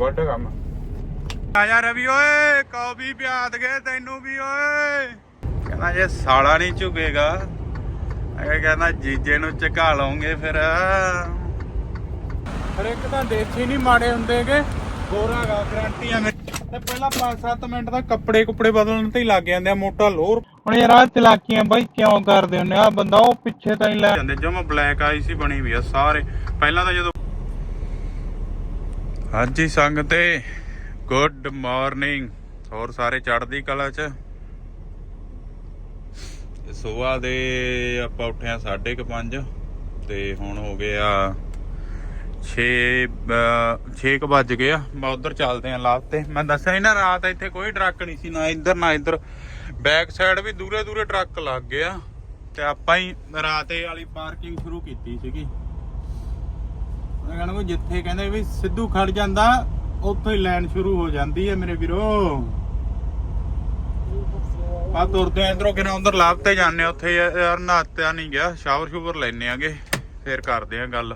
Good ਕੰਮ। ਆ ਜਾ ਰਵੀ ਓਏ ਕਾਫੀ ਪਿਆਦ ਗਏ ਤੈਨੂੰ ਵੀ ਓਏ। ਕਹਿੰਦਾ ਜੇ ਸਾਲਾ ਨਹੀਂ ਝੁਕੇਗਾ ਇਹ ਕਹਿੰਦਾ ਜੀਜੇ ਨੂੰ ਝਕਾ ਲਓਗੇ ਫਿਰ। ਹਰ ਇੱਕ ਤਾਂ ਦੇਸੀ ਨਹੀਂ ਮਾੜੇ ਹੁੰਦੇਗੇ ਗੋਰਾਗਾ ਗਰੰਟੀ ਆ ਮੇਰੀ ਤੇ ਪਹਿਲਾਂ 5-7 ਮਿੰਟ ਦਾ ਕੱਪੜੇ ਕੁਪੜੇ ਬਦਲਣ ਤੇ ਹੀ ਲੱਗ ਜਾਂਦੇ ਆ ਮੋਟਾ ਲੋਰ। ਹੁਣ ਯਾਰ ਆ ਚਲਾਕੀਆਂ ਬਾਈ ਕਿਉਂ ਕਰਦੇ ਹੁੰਨੇ ਆ? ਬੰਦਾ ਉਹ ਪਿੱਛੇ ਤਾਂ ਹੀ ਲੈ ਜਾਂਦੇ ਜਮਾ ਬਲੈਕ ਆਈ ਸੀ ਬਣੀ ਵੀ ਆ ਸਾਰੇ। ਪਹਿਲਾਂ ਤਾਂ ਜਦੋਂ ਹਾਂਜੀ ਸੰਗ ਤੇ ਗੁੱਡ ਮਾਰਨਿੰਗ ਹੋਰ ਸਾਰੇ ਚੜ੍ਹਦੀ ਕਲਾ ਚ? ਸਵੇਰ ਦੇ ਆਪਾਂ ਉੱਠਿਆ 5:30 ਤੇ ਹੁਣ ਹੋ ਗਿਆ 6 6 ਕੁ ਵੱਜ ਗਏ ਆ। ਮੈਂ ਉਧਰ ਚੱਲਦੇ ਆ ਲਾਭ ਤੇ। ਮੈਂ ਦੱਸਿਆ ਸੀ ਨਾ, ਰਾਤ ਇੱਥੇ ਕੋਈ ਟਰੱਕ ਨਹੀਂ ਸੀ, ਨਾ ਇੱਧਰ ਨਾ ਇੱਧਰ। ਬੈਕ ਸਾਈਡ ਵੀ ਦੂਰੇ ਦੂਰੇ ਟਰੱਕ ਲੱਗ ਗਏ ਆ। ਤੇ ਆਪਾਂ ਹੀ ਰਾਤੇ ਵਾਲੀ ਪਾਰਕਿੰਗ ਸ਼ੁਰੂ ਕੀਤੀ ਸੀਗੀ। ਮੈਂ ਕਹਿੰਦਾ ਕੋਈ ਜਿੱਥੇ ਕਹਿੰਦੇ ਵੀ ਸਿੱਧੂ ਖੜ ਜਾਂਦਾ, ਉੱਥੋਂ ਹੀ ਲਾਈਨ ਸ਼ੁਰੂ ਹੋ ਜਾਂਦੀ ਹੈ ਮੇਰੇ ਵੀਰੋ। ਆ ਤੁਰਦੇ ਇਧਰੋਂ ਕਿਨਾਂ ਉਧਰ ਲਾਭ ਤੇ ਜਾਂਦੇ ਉੱਥੇ, ਯਾਰ ਨਹਾਤਿਆ ਨਹੀਂ ਗਿਆ, ਸ਼ਾਵਰ ਸ਼ੂਵਰ ਲੈਣੇ ਆਗੇ, ਫੇਰ ਕਰਦੇ ਆ ਗੱਲ।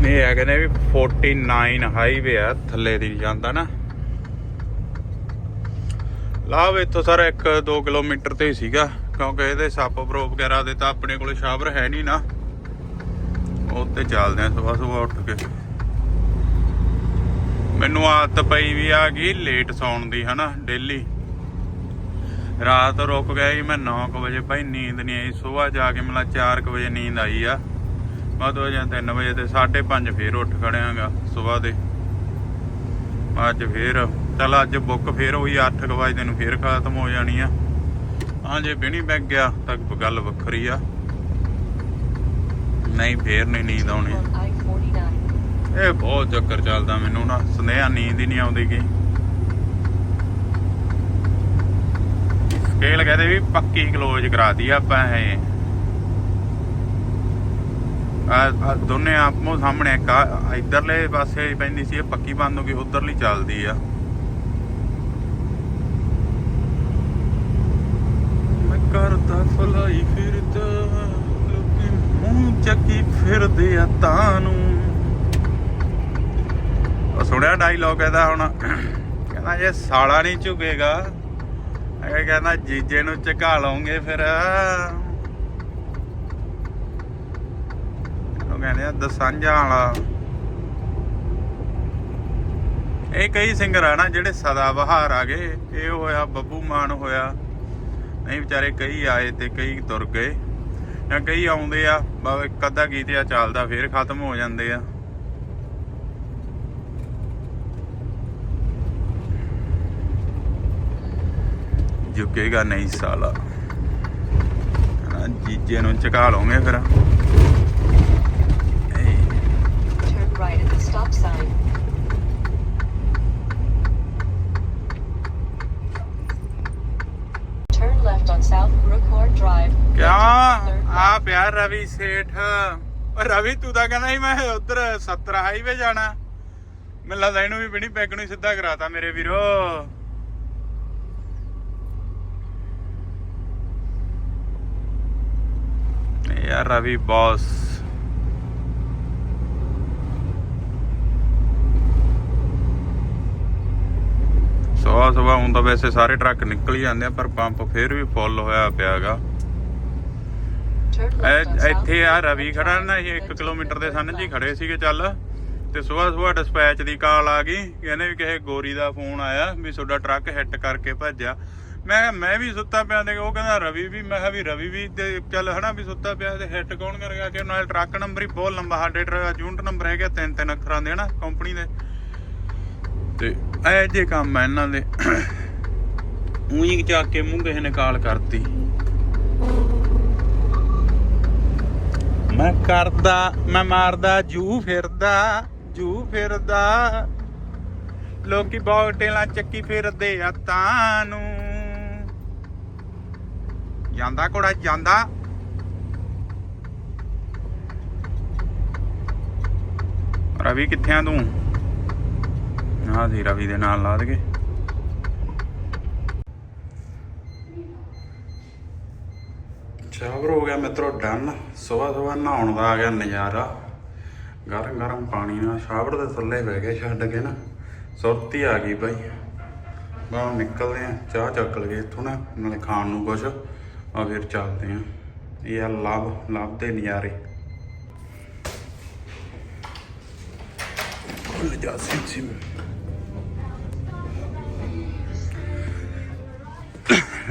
ਨਹੀਂ ਹੈ ਕਹਿੰਦੇ ਵੀ 49 ਹਾਈਵੇ ਆ, ਥੱਲੇ ਦੀ ਜਾਂਦਾ ਨਾ। ਲਾਭ ਇੱਥੋਂ ਸਰ 1-2 ਕਿਲੋਮੀਟਰ ਤੇ ਹੀ ਸੀਗਾ। ਕਿਉਂਕਿ ਇਹਦੇ ਸੱਪ ਬਰੋ ਵਗੈਰਾ ਦੇ ਤਾਂ ਆਪਣੇ ਕੋਲ ਸ਼ਾਵਰ ਹੈ ਨਹੀਂ ਨਾ। ਉਹ ਤੇ ਚੱਲਦੇ ਆ ਸਵੇਰ ਸਵੇਰ ਉੱਠ ਕੇ। ਮੈਨੂੰ ਆਦਤ ਪਈ ਵੀ ਆ ਗਈ ਲੇਟ ਸੌਣ ਦੀ, ਹਨਾ ਡੇਲੀ ਰਾਤ ਰੁਕ ਗਿਆ ਸੀ ਮੈਂ 9 ਵਜੇ ਭਾਈ ਨੀਂਦ ਨਹੀਂ ਆਈ। ਸਵੇਰ ਜਾ ਕੇ ਮੈਨੂੰ 4 ਵਜੇ ਨੀਂਦ ਆਈ ਆ। ਬਾਅਦ ਹੋ ਜਾਂ 3 ਵਜੇ ਤੇ 5:30 ਫੇਰ ਉੱਠ ਖੜਿਆਗਾ ਸਵੇਰ ਦੇ। ਅੱਜ ਫੇਰ, ਚਲ ਅੱਜ ਬੁੱਕ ਫੇਰ ਹੋਈ 8 ਵਜੇ ਨੂੰ ਫੇਰ ਖਤਮ ਹੋ ਜਾਣੀ ਆ। ਹਾਂ, ਜੇ ਬਿਣੀ ਬੈਗ ਗਿਆ, ਤਾਂ ਗੱਲ ਵੱਖਰੀ ਆ। ਨਹੀਂ, ਫੇਰ ਨਹੀਂ ਨੀਂਦ ਆਉਣੀ। ਇਹ ਬਹੁਤ ਚੱਕਰ ਚੱਲਦਾ ਮੈਨੂੰ ਨਾ, ਸੁਨੇਹਾ ਨੀਂਦ ਹੀ ਨਹੀਂ ਆਉਂਦੀ ਗੀ। ਸਕੇਲ ਕਹਦੇ ਵੀ ਪੱਕੀ ਕਲੋਜ਼ ਕਰਾਤੀ ਆਪਾਂ ਇਹ। ਆ ਦੋਨੇ ਆਪੋ ਸਾਹਮਣੇ ਇੱਕ ਇੱਧਰਲੇ ਪਾਸੇ ਪੈਂਦੀ ਸੀ, ਇਹ ਪੱਕੀ ਬੰਦ ਹੋ ਗਈ, ਉਧਰਲੀ ਚੱਲਦੀ ਆ ਮੈਂ ਕਰਦਾ ਫਲਾਈ ਫਿਰਦਾ। ਲੋਕੀ ਮੂੰਹ ਚੱਕੀ ਫਿਰਦੇ ਆ ਤਾਂ ਨੂੰ। ਉਹ ਸੁਣਿਆ ਡਾਇਲੌਗ ਇਹਦਾ ਹੁਣ? ਕਹਿੰਦਾ ਜੇ ਸਾਲਾ ਨਹੀਂ ਝੁਕੇਗਾ, ਇਹ ਕਹਿੰਦਾ ਜੀਜੇ ਨੂੰ ਝਕਾ ਲਓਗੇ ਫਿਰ। ਉਹ ਕਹਿੰਦੇ ਆ ਦਸਾਂਝਾਂ ਵਾਲਾ। ਇਹ ਕਈ ਸਿੰਗਰ ਆ ਨਾ ਜਿਹੜੇ ਸਦਾ ਬਹਾਰ ਆ ਗਏ। ਇਹ ਹੋਇਆ, ਬੱਬੂ ਮਾਨ ਹੋਇਆ। ਨਹੀਂ ਵਿਚਾਰੇ ਕਈ ਆਏ ਤੇ ਕਈ ਤੁਰ ਗਏ। ਜਾਂ ਕਈ ਆਉਂਦੇ ਆ ਬਾ ਇੱਕ ਅੱਧਾ ਗੀਤ ਆ ਚੱਲਦਾ ਫਿਰ ਖਤਮ ਹੋ ਜਾਂਦੇ ਆ। ਝੁਕੇਗਾ ਨਹੀਂ ਸਾਲਾ। ਹਾਂ, ਜੀਜੇ ਨੂੰ ਝਕਾ ਲਓਗੇ ਫਿਰ। Turn right at the stop sign. ਕਿਆ ਆ ਪਿਆਰ ਰਵੀ ਸੇਠ। ਰਵੀ ਤੂੰ ਤਾਂ ਕਹਿੰਦਾ ਸੀ ਮੈਂ ਉਧਰ 70 ਹਾਈਵੇ ਜਾਣਾ। ਮੈਨੂੰ ਲੱਗਦਾ ਇਹਨੂੰ ਵੀ ਬਿਣੀ ਪੈਗ ਨੂੰ ਸਿੱਧਾ ਕਰਾਤਾ ਮੇਰੇ ਵੀਰੋ। ਯਾਰ ਰਵੀ ਬੌਸ ਸਵਾ ਸਵਾ ਹੁੰਦਾ ਵੈਸੇ ਸਾਰੇ ਟਰੱਕ ਨਿਕਲ ਹੀ ਜਾਂਦੇ ਆ ਪਰ ਪੰਪ ਫੇਰ ਵੀ ਫੁੱਲ ਹੋਇਆ ਪਿਆਗਾ। ਇੱਥੇ ਆ ਰਵੀ ਖੜਾ. ਨਾ ਇਹ 1 ਕਿਲੋਮੀਟਰ ਦੇ ਸਾਹਮਣੇ ਜੀ ਖੜੇ ਸੀਗੇ ਚੱਲ ਤੇ ਸਵੇਰ ਸਵੇਰ ਡਿਸਪੈਚ ਦੀ ਕਾਲ ਆ ਗਈ ਕਹਿੰਦੇ ਵੀ ਕਿਸੇ ਗੋਰੀ ਦਾ ਫੋਨ ਆਇਆ ਵੀ ਤੁਹਾਡਾ ਟਰੱਕ ਹਿੱਟ ਕਰਕੇ ਭੱਜਿਆ। ਮੈਂ ਮੈਂ ਵੀ ਸੁੱਤਾ ਪਿਆ ਤੇ ਉਹ ਕਹਿੰਦਾ ਰਵੀ ਵੀ ਮੈਂ ਕਿਹਾ ਵੀ ਰਵੀ ਵੀ ਤੇ ਚੱਲ ਹਨਾ ਵੀ ਸੁੱਤਾ ਪਿਆ ਤੇ ਹਿੱਟ ਕੌਣ ਕਰ ਗਿਆ ਕਿ ਨਾਲ ਟਰੱਕ ਨੰਬਰ ਹੀ ਬਹੁਤ ਲੰਬਾ ਸਾਡੇ ਟਰੱਕ ਯੂਨਿਟ ਨੰਬਰ ਹੈਗਾ ਤਿੰਨ ਤਿੰਨ ਅੱਖਰਾਂ ਦੇ ਹਨਾ ਕੰਪਨੀ ਦੇ। ਤੇ ਇਹ ਜੇ ਕੰਮ ਆ ਇਹਨਾਂ ਦੇ। ਉਹੀ ਚੱਕ ਕੇ ਮੂੰਹ ਕਿਸੇ ਨੇ ਕਾਲ ਕਰਤੀ। ਮੈਂ ਕਰਦਾ, ਮੈਂ ਮਾਰਦਾ, ਜੂ ਫਿਰਦਾ ਜੂ ਫਿਰਦਾ। ਲੋਕੀ ਬਹੁਤ ਚੱਕੀ ਫਿਰਦੇ ਆ ਤਾਂ ਨੂੰ। ਜਾਂਦਾ ਕੋੜਾ ਜਾਂਦਾ। ਰਵੀ ਕਿੱਥੇ ਆ ਤੂੰ? ਆਹ ਸੀ ਰਵੀ ਦੇ ਨਾਲ ਲਾ ਦਗੇ ਸ਼ਾਵਰ ਹੋ ਗਿਆ ਮਿੱਤਰੋ ਡਨ ਸਵੇਰ ਸਵੇਰ ਨਹਾਉਣ ਦਾ ਆ ਗਿਆ ਨਜ਼ਾਰਾ। ਗਰਮ ਗਰਮ ਪਾਣੀ ਨਾਲ ਸ਼ਾਵਰ ਦੇ ਥੱਲੇ ਬਹਿ ਗਏ ਛੱਡ ਕੇ ਨਾ। ਸੁਰਤੀ ਆ ਗਈ ਬਾਈ ਬਾਹਰ ਨਿਕਲਦੇ ਆ ਚਾਹ ਚੱਕ ਲਗੇ ਇੱਥੋਂ ਨਾ, ਨਾਲੇ ਖਾਣ ਨੂੰ ਕੁਛ। ਆ ਫਿਰ ਚੱਲਦੇ ਆ ਇਹ ਆ ਲਵ ਲਵ ਦੇ ਨਜ਼ਾਰੇ। ਖੁੱਲ ਜਾ ਸਿਮ ਸਿਮ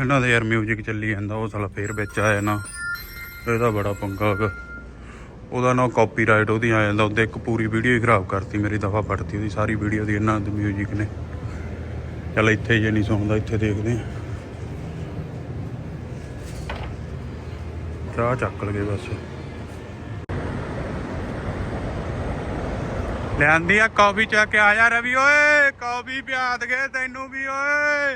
ਇਹਨਾਂ ਦਾ ਯਾਰ 뮤직 ਚੱਲੀ ਜਾਂਦਾ ਉਹ ਸਾਲਾ ਫੇਰ ਵਿੱਚ ਆ ਜਾਣਾ ਇਹਦਾ ਬੜਾ ਪੰਗਾ ਹੈਗਾ ਉਹਦਾ ਨਾ ਕਾਪੀਰਾਈਟ ਉਹਦੀ ਆ ਜਾਂਦਾ ਉਹਦੇ ਇੱਕ ਪੂਰੀ ਵੀਡੀਓ ਹੀ ਖਰਾਬ ਕਰਤੀ ਮੇਰੀ ਦਫਾ ਪੜਤੀ ਉਹਦੀ ਸਾਰੀ ਵੀਡੀਓ ਦੀ ਇਹਨਾਂ ਦੇ 뮤직 ਨੇ ਚੱਲ ਇੱਥੇ ਜੇ ਨਹੀਂ ਸੁਣਦਾ ਇੱਥੇ ਦੇਖਦੇ ਆ ਚਾਹ ਚੱਕ ਲਗੇ ਬਸ ਲਿਆਂਦੀ ਆ ਕਾਫੀ ਚੱਕ ਕੇ ਆ ਜਾ ਰਵੀ ਓਏ ਕਾਫੀ ਪਿਆ ਦਗੇ ਤੈਨੂੰ ਵੀ ਓਏ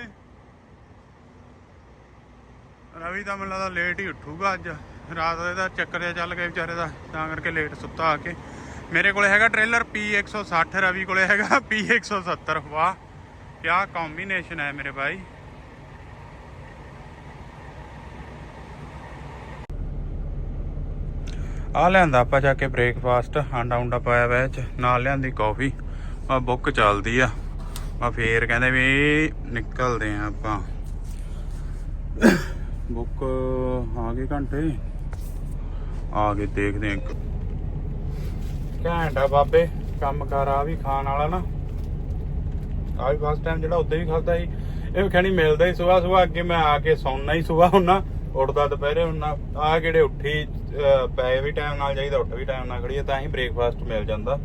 ਰਵੀ ਤਾਂ ਮੈਨੂੰ ਲੱਗਦਾ ਲੇਟ ਹੀ ਉੱਠੂਗਾ ਅੱਜ। ਰਾਤ ਦੇ ਦਾ ਚੱਕਰ ਜਿਹਾ ਚੱਲ ਗਿਆ ਵਿਚਾਰੇ ਦਾ, ਤਾਂ ਕਰਕੇ ਲੇਟ ਸੁੱਤਾ ਆ ਕੇ। ਮੇਰੇ ਕੋਲੇ ਹੈਗਾ ਟ੍ਰੇਲਰ P160 ਰਵੀ ਕੋਲੇ ਹੈਗਾ P170 ਵਾਹ ਕੀ ਕੰਬੀਨੇਸ਼ਨ ਹੈ ਮੇਰੇ ਭਾਈ। ਆ ਲਿਆਂਦਾ ਆਪਾਂ ਜਾ ਕੇ ਬ੍ਰੇਕਫਾਸਟ ਆਂਡਾ ਉਂਡਾ ਪਾਇਆ ਵਾ ਇਹ ਚ, ਨਾਲ ਲਿਆਂਦੀ ਕਾਫੀ ਆ ਬੁੱਕ ਚੱਲਦੀ ਆ। ਆ ਫੇਰ ਕਹਿੰਦੇ ਵੀ ਨਿਕਲਦੇ ਆ ਆਪਾਂ। ਬੁੱਕ, ਆ ਗਏ ਘੰਟੇ। ਆ ਗਏ, ਦੇਖਦੇ ਆਂ ਘੈਂਟ ਆ ਬਾਬੇ, ਕੰਮ ਕਰ, ਆ ਵੀ ਖਾਣ ਵਾਲਾ ਨਾ। ਆ ਵੀ ਫਸਟ ਟਾਈਮ ਜਿਹੜਾ ਉੱਦੇ ਵੀ ਖਾਦਾ ਸੀ। ਇਹ ਖਣੀ ਮਿਲਦਾ ਹੀ ਸਵੇਰ ਸਵੇਰ ਅੱਗੇ ਮੈਂ ਆ ਕੇ ਸੌਣਾ ਹੀ ਸਵੇਰ ਹੁੰਨਾ, ਉੱਠਦਾ ਦੁਪਹਿਰੇ ਹੁੰਨਾ। ਆ ਕਿਹੜੇ ਉੱਠੀ ਪੈ ਵੀ ਟਾਈਮ ਨਾਲ ਜਾਈਦਾ, ਉੱਠ ਵੀ ਟਾਈਮ ਨਾਲ ਖੜੀਏ, ਤਾਂ ਹੀ ਬ੍ਰੇਕਫਾਸਟ ਮਿਲ ਜਾਂਦਾ।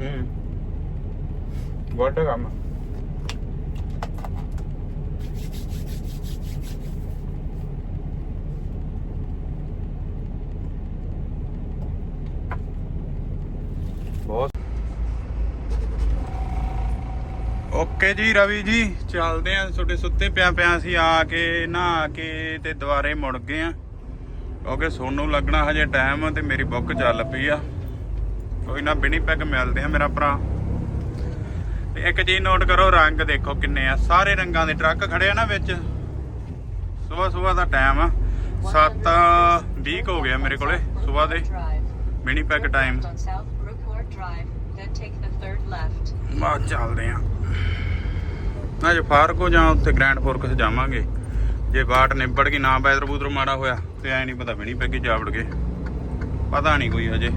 ਹੂੰ। ਗੁੱਡ ਕੰਮ ਬਹੁਤ ਓਕੇ ਜੀ, ਰਵੀ ਜੀ, ਚੱਲਦੇ ਆਂ। ਤੁਹਾਡੇ ਸੁੱਤੇ ਪਿਆ ਪਿਆ ਅਸੀਂ ਆ ਕੇ, ਨਹਾ ਕੇ ਤੇ ਦੁਬਾਰੇ ਮੁੜ ਗਏ ਆ। ਕਿਉਂਕਿ ਸੋਨੂੰ ਲੱਗਣਾ ਹਜੇ ਟਾਈਮ ਤੇ ਮੇਰੀ ਬੁੱਕ ਚੱਲ ਪਈ ਆ। ਕੋਈ ਨਾ, ਬਿਨੀ ਪੈਗ ਮਿਲਦੇ ਆ ਮੇਰਾ ਭਰਾ। ਤੇ ਇੱਕ ਚੀਜ਼ ਨੋਟ ਕਰੋ, ਰੰਗ ਦੇਖੋ ਕਿੰਨੇ ਆ। ਸਾਰੇ ਰੰਗਾਂ ਦੇ ਟਰੱਕ ਖੜੇ ਆ ਨਾ ਵਿੱਚ। ਸਵੇਰ ਸਵੇਰ ਦਾ ਟਾਈਮ ਆ। 7:20 ਹੋ ਗਿਆ ਮੇਰੇ ਕੋਲੇ ਸਵੇਰ ਦੇ। ਮਿਨੀ ਪੈਗ ਟਾਈਮ ਮਾ ਚੱਲਦੇ ਆ। ਅੱਜ ਫਾਰਕੋ ਜਾਂ ਉੱਥੇ ਗ੍ਰੈਂਡ ਫੋਰਕਸ ਜਾਵਾਂਗੇ ਜੇ ਬਾਟ ਨਿਬੜ ਗਈ, ਨਾ ਬੈਦਰ ਬੂਦਰ ਮਾੜਾ ਹੋਇਆ, ਤੇ ਐ ਨਹੀਂ ਪਤਾ ਮਿਨੀ ਪੈਗ ਜਾਵੜ ਗਏ ਪਤਾ ਨਹੀਂ ਕੋਈ ਅਜੇ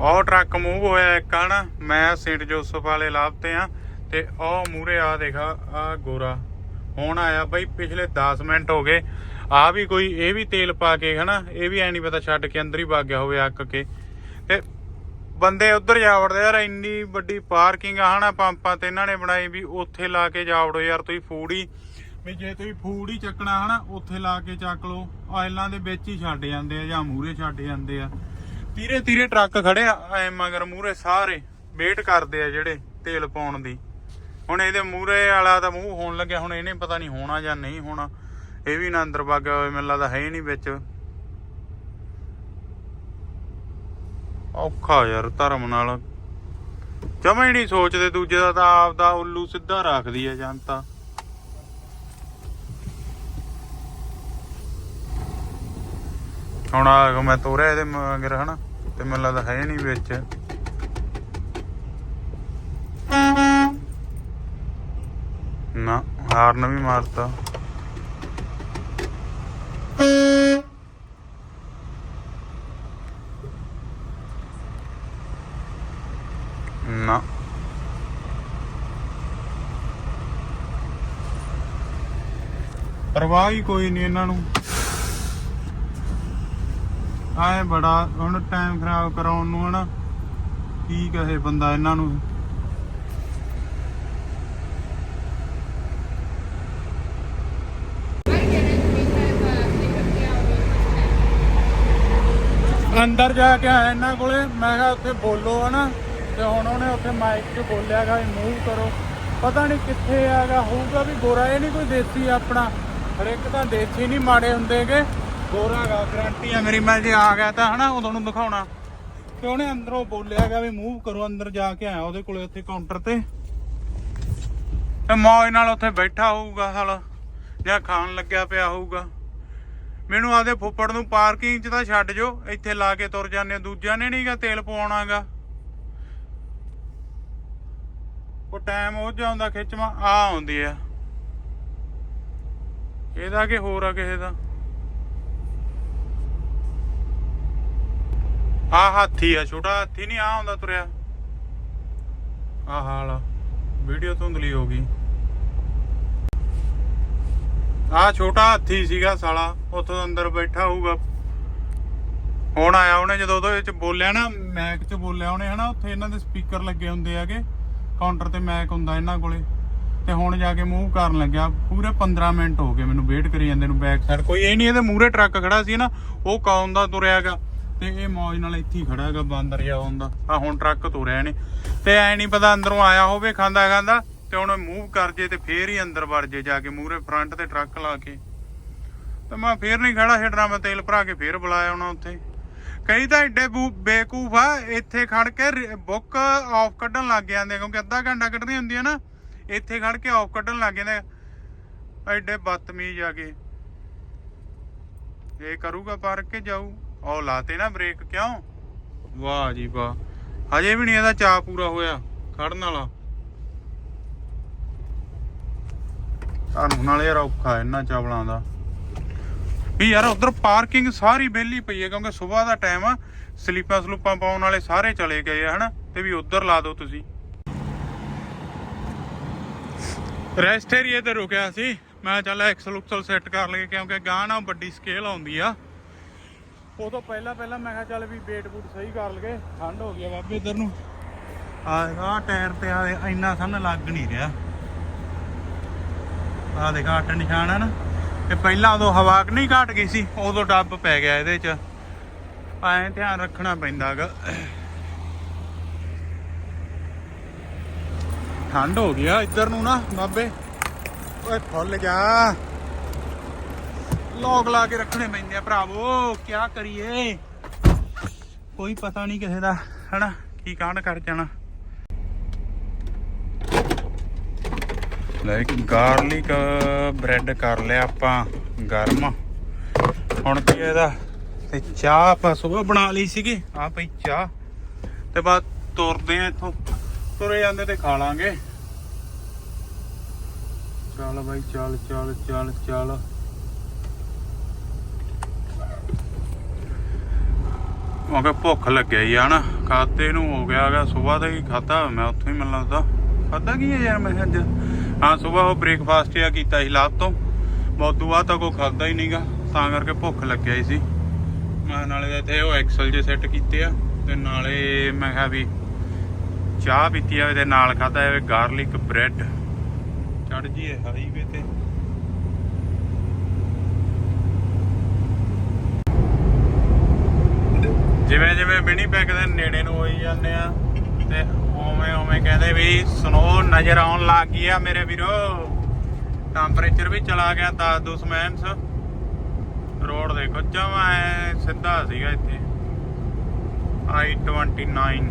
ਉਹ ਟਰੱਕ ਮੂਵ ਹੋਇਆ ਇੱਕ ਹਨਾ ਮੈਂ ਸੇਂਟ ਜੋਸਫ ਵਾਲੇ ਲਾਭ ਤੇ ਆ, ਤੇ ਉਹ ਮੂਰੇ ਆ ਦੇਖਾ, ਆ ਗੋਰਾ, ਹੁਣ ਆਇਆ ਬਈ ਪਿਛਲੇ 10 ਮਿੰਟ ਹੋ ਗਏ, ਆ ਵੀ ਕੋਈ, ਇਹ ਵੀ ਤੇਲ ਪਾ ਕੇ ਹਨਾ, ਇਹ ਵੀ ਐ ਨਹੀਂ ਪਤਾ ਛੱਡ ਕੇ ਅੰਦਰ ਹੀ ਵਗ ਗਿਆ ਹੋਵੇ ਅੱਕ ਕੇ, ਤੇ ਬੰਦੇ ਉੱਧਰ ਜਾ ਵੜਦੇ ਯਾਰ, ਇੰਨੀ ਵੱਡੀ ਪਾਰਕਿੰਗ ਆ ਹਨਾ ਪੰਪਾਂ ਤੇ, ਇਹਨਾਂ ਨੇ ਬਣਾਈ ਵੀ ਉੱਥੇ ਲਾ ਕੇ ਜਾ ਵੜੋ ਯਾਰ, ਤੁਸੀਂ ਫੂਡ ਹੀ, ਵੀ ਜੇ ਤੁਸੀਂ ਫੂਡ ਹੀ ਚੱਕਣਾ ਹਨਾ, ਉੱਥੇ ਲਾ ਕੇ ਚੱਕ ਲਓ ਆਇਲਾਂ ਦੇ ਵਿੱਚ ਹੀ ਛੱਡ ਜਾਂਦੇ ਆ ਜਾਂ ਮੂਰੇ ਛੱਡ ਜਾਂਦੇ ਆ। ਤੀਰੇ ਤੀਰੇ ਟਰੱਕ ਖੜੇ ਆ, ਐ ਮਗਰ ਮੂਰੇ ਸਾਰੇ ਵੇਟ ਕਰਦੇ ਆ ਜਿਹੜੇ ਤੇਲ ਪਾਉਣ ਦੀ। ਹੁਣ ਇਹਦੇ ਮੂਰੇ ਵਾਲਾ ਤਾਂ ਮੂੰਹ ਹੋਣ ਲੱਗਿਆ, ਹੁਣ ਇਹਨੇ ਪਤਾ ਨਹੀਂ ਹੋਣਾ ਜਾਂ ਨਹੀਂ ਹੋਣਾ। ਇਹ ਵੀ ਨਾ ਅੰਦਰ ਵਗ ਗਿਆ ਮੈਨੂੰ ਲੱਗਦਾ ਹੈ ਨਹੀਂ ਵਿੱਚ। ਔਖਾ ਯਾਰ ਧਰਮ ਨਾਲ। ਜਮਾ ਹੀ ਨਹੀਂ ਸੋਚਦੇ, ਦੂਜੇ ਦਾ ਤਾਂ ਆਪ ਦਾ ਉੱਲੂ ਸਿੱਧਾ ਰੱਖਦੀ ਹੈ ਜਨਤਾ। ਹੁਣ ਆ, ਮੈਂ ਤੋਰਿਆ ਇਹਦੇ ਮਗਰ, ਹਨਾ? ਤੇ ਮੈਨੂੰ ਲੱਗਦਾ ਹੈ ਨਹੀਂ ਵਿੱਚ। ਨਾ, ਹਾਰਨ ਵੀ ਮਾਰਤਾ। ਨਾ। ਪਰਵਾਹ ਹੀ ਕੋਈ ਨਹੀਂ ਇਹਨਾਂ ਨੂੰ। ਆਏ ਬੜਾ, ਹੁਣ ਟਾਈਮ ਖਰਾਬ ਕਰਾਉਣ ਨੂੰ ਹਨਾ। ਕੀ ਕਹੇ ਬੰਦਾ ਇਹਨਾਂ ਨੂੰ। ਅੰਦਰ ਜਾ ਕੇ ਆਇਆ ਇਹਨਾਂ ਕੋਲੇ। ਮੈਂ ਕਿਹਾ ਉੱਥੇ ਬੋਲੋ ਹਨਾ। ਤੇ ਹੁਣ ਉਹਨੇ ਉੱਥੇ ਮਾਈਕ 'ਚ ਬੋਲਿਆਗਾ ਵੀ ਮੂਵ ਕਰੋ। ਪਤਾ ਨਹੀਂ ਕਿੱਥੇ ਆਗਾ ਹੋਊਗਾ ਵੀ ਗੋਰਾ। ਇਹ ਨਹੀਂ ਕੋਈ ਦੇਸੀ ਆਪਣਾ। ਹਰ ਇੱਕ ਤਾਂ ਦੇਸੀ ਨਹੀਂ ਮਾੜੇ ਹੁੰਦੇਗੇ ਗੋਰਾ ਗਰੰਟੀ ਆ ਮੇਰੀ, ਮੈਂ ਜੇ ਆ ਗਿਆ ਤਾਂ ਹਨਾ ਉਦੋਂ ਨੂੰ ਦਿਖਾਉਣਾ। ਤੇ ਉਹਨੇ ਅੰਦਰੋਂ ਬੋਲਿਆਗਾ ਵੀ ਮੂਵ ਕਰੋ, ਅੰਦਰ ਜਾ ਕੇ ਆਇਆ ਉਹਦੇ ਕੋਲੇ ਉੱਥੇ ਕਾਊਂਟਰ ਤੇ। ਤੇ ਮੌਜ ਨਾਲ ਉੱਥੇ ਬੈਠਾ ਹੋਊਗਾ ਹਲ ਜਾਂ ਖਾਣ ਲੱਗਿਆ ਪਿਆ ਹੋਊਗਾ। ਮੈਨੂੰ ਆਦੇ ਫੁੱਫੜ ਨੂੰ ਪਾਰਕਿੰਗ 'ਚ ਤਾਂ ਛੱਡ ਜੋ, ਇੱਥੇ ਲਾ ਕੇ ਤੁਰ ਜਾਂਦੇ ਹੋ। ਦੂਜਿਆਂ ਨੇ ਨਹੀਂਗਾ ਤੇਲ ਪਵਾਉਣਾਗਾ ਉਹ ਟਾਈਮ ਉਹ ਜਾਂਦਾ ਖਿੱਚਵਾ ਆ ਆਉਂਦੀ ਆ। ਇਹਦਾ ਕਿ ਹੋਰ ਆ ਕਿਸੇ ਦਾ? ਆ ਹਾਥੀ ਆ, ਛੋਟਾ ਹਾਥੀ ਨਹੀਂ ਆ ਆਉਂਦਾ ਤੁਰਿਆ। ਆ ਹਾਲ ਵੀਡੀਓ ਧੁੰਦਲੀ ਹੋ ਗਈ। ਆ ਛੋਟਾ ਹਾਥੀ ਸੀਗਾ ਸਾਲਾ, ਉੱਥੋਂ ਅੰਦਰ ਬੈਠਾ ਹੋਊਗਾ। ਹੁਣ ਆਇਆ ਉਹਨੇ, ਜਦੋਂ ਉਹਦੇ ਵਿੱਚ ਬੋਲਿਆ ਨਾ ਮੈਕ 'ਚ ਬੋਲਿਆ ਉਹਨੇ, ਹਨਾ, ਉੱਥੇ ਇਹਨਾਂ ਦੇ ਸਪੀਕਰ ਲੱਗੇ ਹੁੰਦੇ ਆਗੇ ਕਾਊਂਟਰ ਤੇ ਮੈਕ ਹੁੰਦਾ ਇਹਨਾਂ ਕੋਲੇ। ਤੇ ਹੁਣ ਜਾ ਕੇ ਮੂਵ ਕਰਨ ਲੱਗਿਆ, ਪੂਰੇ 15 ਮਿੰਟ ਹੋ ਗਏ ਮੈਨੂੰ ਵੇਟ ਕਰੀ ਜਾਂਦੇ ਨੂੰ ਬੈਕ ਸਾਈਡ ਕੋਈ ਇਹ ਨਹੀਂ ਇਹਦੇ ਮੂਹਰੇ ਟਰੱਕ ਖੜਾ ਸੀ ਨਾ, ਉਹ ਕੌਣ ਦਾ ਤੁਰਿਆਗਾ ਤੇ ਇਹ ਮੌਜ ਨਾਲ ਇੱਥੇ ਹੀ ਖੜਾ ਹੈਗਾ ਬਾਂਦਰ ਜਾ ਹੁੰਦਾ। ਆ ਹੁਣ ਟਰੱਕ ਤੁਰਿਆ ਨੇ। ਤੇ ਐ ਨਹੀਂ ਪਤਾ ਅੰਦਰੋਂ ਆਇਆ ਹੋਵੇ, ਖਾਂਦਾ ਖਾਂਦਾ, ਤੇ ਹੁਣ ਮੂਵ ਕਰ ਜੇ ਤੇ ਫੇਰ ਹੀ ਅੰਦਰ ਵੜ ਜੇ ਜਾ ਕੇ ਮੂਹਰੇ ਫਰੰਟ ਤੇ ਟਰੱਕ ਲਾ ਕੇ। ਤੇ ਮੈਂ ਫੇਰ ਨਹੀਂ ਖੜਾ ਛੱਡਣਾ ਮੈਂ ਤੇਲ ਭਰਾ ਕੇ ਫੇਰ ਬੁਲਾਇਆ ਉਹਨਾਂ ਉੱਥੇ। ਕਈ ਤਾਂ ਐਡੇ ਬੇਕੂਫ ਆ, ਇੱਥੇ ਖੜ ਕੇ ਬੁੱਕ ਆਫ ਕੱਢਣ ਲੱਗ ਜਾਂਦੇ ਕਿਉਂਕਿ ਅੱਧਾ ਘੰਟਾ ਕੱਢਣੀ ਹੁੰਦੀ ਹੈ ਨਾ। ਇੱਥੇ ਖੜ ਕੇ ਆਫ ਕੱਢਣ ਲੱਗ ਜਾਂਦੇ ਐਡੇ ਬਦਤਮੀਜ਼ ਆ ਕੇ। ਇਹ ਕਰੂਗਾ ਪਰ ਕੇ ਜਾਊ। ਉਹ ਲਾਤੇ ਨਾ ਬ੍ਰੇਕ, ਕਿਉਂ? ਵਾਹ ਜੀ ਵਾਹ। ਹਜੇ ਵੀ ਨਹੀਂ ਇਹਦਾ ਚਾਹ ਪੂਰਾ ਹੋਇਆ, ਖੜਨ ਵਾਲਾ। ਤੁਹਾਨੂੰ ਨਾਲ ਯਾਰ ਔਖਾ ਇਹਨਾਂ ਚਾਵਲਾਂ ਦਾ। ਵੀ ਯਾਰ ਉਧਰ ਪਾਰਕਿੰਗ ਸਾਰੀ ਵਿਹਲੀ ਪਈ ਹੈ, ਕਿਉਂਕਿ ਸਵੇਰ ਦਾ ਟਾਈਮ ਆ, ਸਲੀਪਾਂ ਸਲੂਪਾਂ ਪਾਉਣ ਵਾਲੇ ਸਾਰੇ ਚਲੇ ਗਏ ਆ, ਹਨਾ? ਤੇ ਵੀ ਉਧਰ ਲਾ ਦਿਓ ਤੁਸੀਂ। ਰੈਸਟ ਏਰੀਏ ਤੇ ਰੁਕਿਆ ਸੀ। ਮੈਂ ਚੱਲ ਐਕਸਲ ਉਕਸਲ ਸੈੱਟ ਕਰ ਲਈਏ, ਕਿਉਂਕਿ ਗਾਂ ਨਾ ਵੱਡੀ ਸਕੇਲ ਆਉਂਦੀ ਆ। ਉਹ ਤੋਂ ਪਹਿਲਾਂ ਪਹਿਲਾਂ ਮੈਂ ਕਿਹਾ ਚੱਲ ਵੀ ਵੇਟ ਬੂਟ ਸਹੀ ਕਰ ਲਗੇ ਠੰਡ ਹੋ ਗਈ ਬਾਬੇ ਇਧਰ ਨੂੰ। ਆ ਆ ਟਾਇਰ ਤੇ ਆ ਇੰਨਾ ਸੰਨ ਲੱਗ ਨਹੀਂ ਰਿਹਾ। ਆ ਦੇਖ ਅੱਠ ਨਿਸ਼ਾਨ ਆ ਨਾ। ਤੇ ਪਹਿਲਾਂ ਉਦੋਂ ਹਵਾ ਨਹੀਂ ਘਟ ਗਈ ਸੀ, ਉਦੋਂ ਡੱਬ ਪੈ ਗਿਆ ਇਹਦੇ ਚ। ਐਂ ਧਿਆਨ ਰੱਖਣਾ ਪੈਂਦਾਗਾ। ਠੰਡ ਹੋ ਗਿਆ ਇੱਧਰ ਨੂੰ ਨਾ, ਬਾਬੇ। ਓਏ ਫੁੱਲ ਜਾ। ਲੋਕ ਲਾ ਕੇ ਰੱਖਣੇ ਪੈਂਦੇ ਆ ਭਰਾਵੋ ਕੀ ਕਰੀਏ? ਕੋਈ ਪਤਾ ਨਹੀਂ ਕਿਸੇ ਦਾ, ਹਨਾ? ਕੀ ਕਾਂਡ ਕਰ ਜਾਣਾ। ਲੈ ਗਾਰਲਿਕ ਬ੍ਰੈਡ ਕਰ ਲਿਆ ਆਪਾਂ, ਗਰਮ। ਹੁਣ ਕੀ ਇਹਦਾ ਤੇ ਚਾਹ ਆਪਾਂ ਸਵੇਰ ਬਣਾ ਲਈ ਸੀਗੀ ਆ ਪਈ ਚਾਹ। ਤੇ ਬਾਅਦ ਤੁਰਦੇ ਆ ਇੱਥੋਂ, ਤੁਰੇ ਜਾਂਦੇ ਤੇ ਖਾ ਲਾਂਗੇ। ਚੱਲ ਬਾਈ, ਚੱਲ ਚੱਲ ਚੱਲ ਚੱਲ। ਕਿਉਂਕਿ ਭੁੱਖ ਲੱਗਿਆ ਹੀ ਆ ਨਾ, ਖਾਤੇ ਨੂੰ ਹੋ ਗਿਆ ਹੈਗਾ, ਸਵੇਰ ਦਾ ਹੀ ਖਾਦਾ ਮੈਂ ਉੱਥੋਂ ਹੀ ਮੈਨੂੰ ਲੱਗਦਾ ਖਾਦਾ ਕੀ ਹੈ ਯਾਰ ਮੈਂ ਅੱਜ? ਹਾਂ, ਸਵੇਰ ਉਹ ਬ੍ਰੇਕਫਾਸਟ ਆ ਕੀਤਾ ਸੀ ਲਾਤ ਤੋਂ। ਬਹੁਤ ਤੋਂ ਤਾਂ ਕੋਈ ਖਾਦਾ ਹੀ ਨਹੀਂਗਾ ਤਾਂ ਕਰਕੇ ਭੁੱਖ ਲੱਗਿਆ ਹੀ ਸੀ। ਮੈਂ ਨਾਲੇ ਇੱਥੇ ਉਹ ਐਕਸਲ ਜੇ ਸੈੱਟ ਕੀਤੇ ਆ, ਤੇ ਨਾਲੇ ਮੈਂ ਕਿਹਾ ਵੀ ਚਾਹ ਪੀਤੀ ਆ ਤੇ ਨਾਲ ਖਾਦਾ ਹੈ ਗਾਰਲਿਕ ਬ੍ਰੈਡ ਚੜ ਜੀ ਹਾਈਵੇ ਤੇ। ਜਿਵੇਂ ਜਿਵੇਂ ਵਿਨੀਪੈਗ ਦੇ ਨੇੜੇ ਨੂੰ ਹੋਈ ਜਾਂਦੇ ਆ, ਤੇ ਓਵੇਂ ਓਵੇਂ ਕਹਿੰਦੇ ਵੀ ਸਨੋ ਨਜ਼ਰ ਆਉਣ ਲੱਗ ਗਈ ਆ ਮੇਰੇ ਵੀਰੋ। ਟੈਂਪਰੇਚਰ ਵੀ ਚਲਾ ਗਿਆ 10 2 ਸਮੈਂਸ ਰੋਡ ਦੇਖੋ, ਜਮਾ ਸਿੱਧਾ ਸੀਗਾ ਇੱਥੇ। I29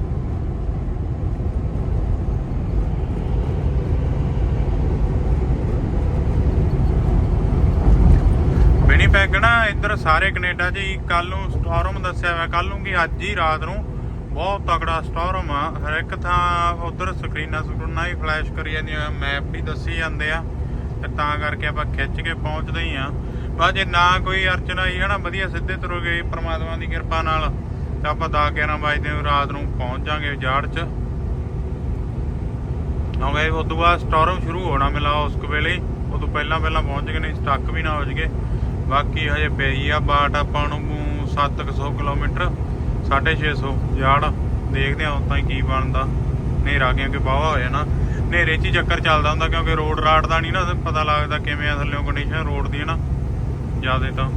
ਪੈਗ ਨਾ ਇੱਧਰ ਸਾਰੇ ਕੈਨੇਡਾ 'ਚ ਹੀ ਕੱਲ ਨੂੰ ਸਟੋਰਮ ਦੱਸਿਆ ਹੋਇਆ ਕੱਲ ਨੂੰ ਕਿ ਅੱਜ ਹੀ ਰਾਤ ਨੂੰ ਬਹੁਤ ਤਕੜਾ ਸਟੋਰਮ ਆ। ਹਰ ਇੱਕ ਥਾਂ ਉਧਰ ਸਕਰੀਨਾਂ ਸਕਰੀਨਾਂ ਹੀ ਫਲੈਸ਼ ਕਰੀ ਜਾਂਦੀਆਂ ਮੈਪ ਵੀ ਦੱਸੀ ਜਾਂਦੇ ਆ, ਤੇ ਤਾਂ ਕਰਕੇ ਆਪਾਂ ਖਿੱਚ ਕੇ ਪਹੁੰਚਦੇ ਹੀ ਆ। ਬਸ ਜੇ ਨਾ ਕੋਈ ਅਰਚਨਾ ਹੀ ਹਨਾ, ਵਧੀਆ ਸਿੱਧੇ ਤੁਰ ਗਏ ਪ੍ਰਮਾਤਮਾ ਦੀ ਕਿਰਪਾ ਨਾਲ, ਤਾਂ ਆਪਾਂ 10 11 ਵਜੇ ਨੂੰ ਰਾਤ ਨੂੰ ਪਹੁੰਚ ਜਾਾਂਗੇ ਜਾੜ 'ਚ। ਆਉਂਗੇ ਉਸ ਤੋਂ ਬਾਅਦ ਸਟੋਰਮ ਸ਼ੁਰੂ ਹੋਣਾ ਮਿਲਾ, ਉਸ ਵੇਲੇ ਹੀ। ਉਦੋਂ ਪਹਿਲਾਂ ਪਹਿਲਾਂ ਪਹੁੰਚ ਗਏ, ਨਹੀਂ ਸਟਕ ਵੀ ਨਾ ਹੋ ਜਗੇ ਬਾਕੀ ਹਜੇ ਪਈ ਆ ਬਾਟ ਆਪਾਂ ਨੂੰ 700 ਕਿਲੋਮੀਟਰ 650 ਯਾਰਡ। ਦੇਖਦੇ ਹਾਂ ਉਤਾਂ ਹੀ ਕੀ ਬਣਦਾ। ਹਨੇਰਾ ਕਿਉਂਕਿ ਬਾਵਾ ਹੋ ਜਾਣਾ। ਹਨੇਰੇ 'ਚ ਹੀ ਚੱਕਰ ਚੱਲਦਾ ਹੁੰਦਾ ਕਿਉਂਕਿ ਰੋਡ ਰਾਡ ਦਾ ਨਹੀਂ ਨਾ ਪਤਾ ਲੱਗਦਾ ਕਿਵੇਂ ਆ ਥੱਲੇੋਂ ਕੰਡੀਸ਼ਨ ਰੋਡ ਦੀ ਹੈ ਨਾ। ਜ਼ਿਆਦਾ ਤਾਂ।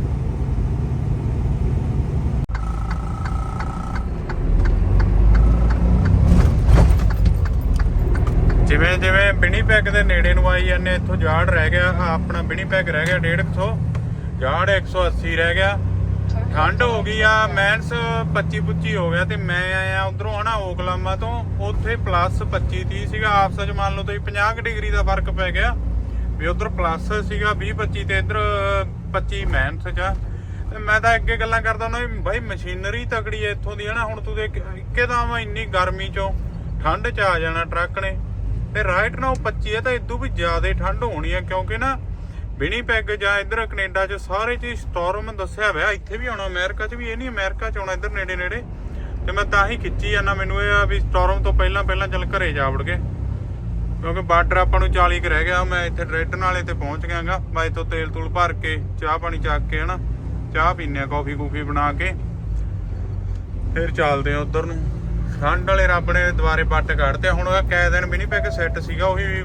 ਜਿਵੇਂ ਜਿਵੇਂ ਬਿਨੀ ਪੈਕ ਦੇ ਨੇੜੇ ਨੂੰ ਆਈ ਜਾਂਦੇ ਇੱਥੋਂ ਜਾੜ ਰਹਿ ਗਿਆ, ਆਪਣਾ ਬਿਨੀ ਪੈਕ ਰਹਿ ਗਿਆ 150 ਜਾੜ 180 ਰਹਿ ਗਿਆ। ਠੰਡ ਹੋ ਗਈ ਆ ਮੈਨਸ 25 25 ਹੋ ਗਿਆ ਤੇ ਮੈਂ ਆਇਆ ਉਧਰੋਂ ਹਨਾ ਓਕਲਾਮਾ ਤੋਂ, ਉੱਥੇ ਪਲੱਸ 25 30 ਸੀਗਾ, ਆਪਸ ਚ ਮੰਨ ਲਓ ਤੁਸੀਂ 50 ਕੁ ਡਿਗਰੀ ਦਾ ਫ਼ਰਕ ਪੈ ਗਿਆ। ਵੀ ਉਧਰ ਪਲੱਸ ਸੀਗਾ 20 25 ਤੇ ਇੱਧਰ 25 ਮੈਨਸ ਚ ਆ। ਤੇ ਮੈਂ ਤਾਂ ਅੱਗੇ ਗੱਲਾਂ ਕਰਦਾ ਹੁੰਦਾ ਵੀ ਬਾਈ ਮਸ਼ੀਨਰੀ ਤਕੜੀ ਐ ਇੱਥੋਂ ਦੀ ਹਨਾ, ਹੁਣ ਤੂੰ ਦੇਖ ਇੱਕਦਮ ਇੰਨੀ ਗਰਮੀ ਚੋਂ ਠੰਡ ਚ ਆ ਜਾਣਾ ਟਰੱਕ ਨੇ। ਤੇ ਰਾਈਟ ਨਾਓ 25 ਹੈ ਤਾਂ ਇਦੋਂ ਵੀ ਜ਼ਿਆਦਾ ਠੰਡ ਹੋਣੀ ਹੈ ਕਿਉਂਕਿ ਨਾ ਵਿਨੀਪੈਗ ਜਾਂ ਇੱਧਰ ਕੈਨੇਡਾ 'ਚ ਸਾਰੇ ਚ ਸਟਾਰਮ ਦੱਸਿਆ ਹੋਇਆ, ਇੱਥੇ ਵੀ ਆਉਣਾ, ਅਮਰੀਕਾ 'ਚ ਵੀ, ਇਹ ਨਹੀਂ ਅਮਰੀਕਾ 'ਚ ਆਉਣਾ, ਇੱਧਰ ਨੇੜੇ ਨੇੜੇ। ਤੇ ਮੈਂ ਤਾਂ ਹੀ ਖਿੱਚੀ ਜਾਂਦਾ, ਮੈਨੂੰ ਇਹ ਆ ਵੀ ਸਟਾਰਮ ਤੋਂ ਪਹਿਲਾਂ ਪਹਿਲਾਂ ਚੱਲ ਘਰੇ ਜਾ ਵੜ ਕੇ। ਕਿਉਂਕਿ ਬਾਰਡਰ ਆਪਾਂ ਨੂੰ 40 ਕੁ ਰਹਿ ਗਿਆ, ਮੈਂ ਇੱਥੇ ਡਰੈਟਨ ਵਾਲੇ ਤੇ ਪਹੁੰਚ ਗਿਆਗਾ ਮੈਂ ਇੱਥੋਂ ਤੇਲ ਤੂਲ ਭਰ ਕੇ, ਚਾਹ ਪਾਣੀ ਚੱਕ ਕੇ ਹਨਾ, ਚਾਹ ਪੀਨੇ ਆ ਕਾਫੀ ਕੂਫੀ ਬਣਾ ਕੇ। ਫਿਰ ਚੱਲਦੇ ਆ ਉਧਰ ਨੂੰ। ਠੰਡ ਵਾਲੇ ਰੱਬ ਨੇ ਦੁਬਾਰੇ ਪੱਟ ਕੱਢਤੇ, ਹੁਣ ਉਹ ਕੈ ਵੀ ਨਹੀਂ ਪੈ ਕੇ ਸੈੱਟ ਸੀਗਾ, ਉਹੀ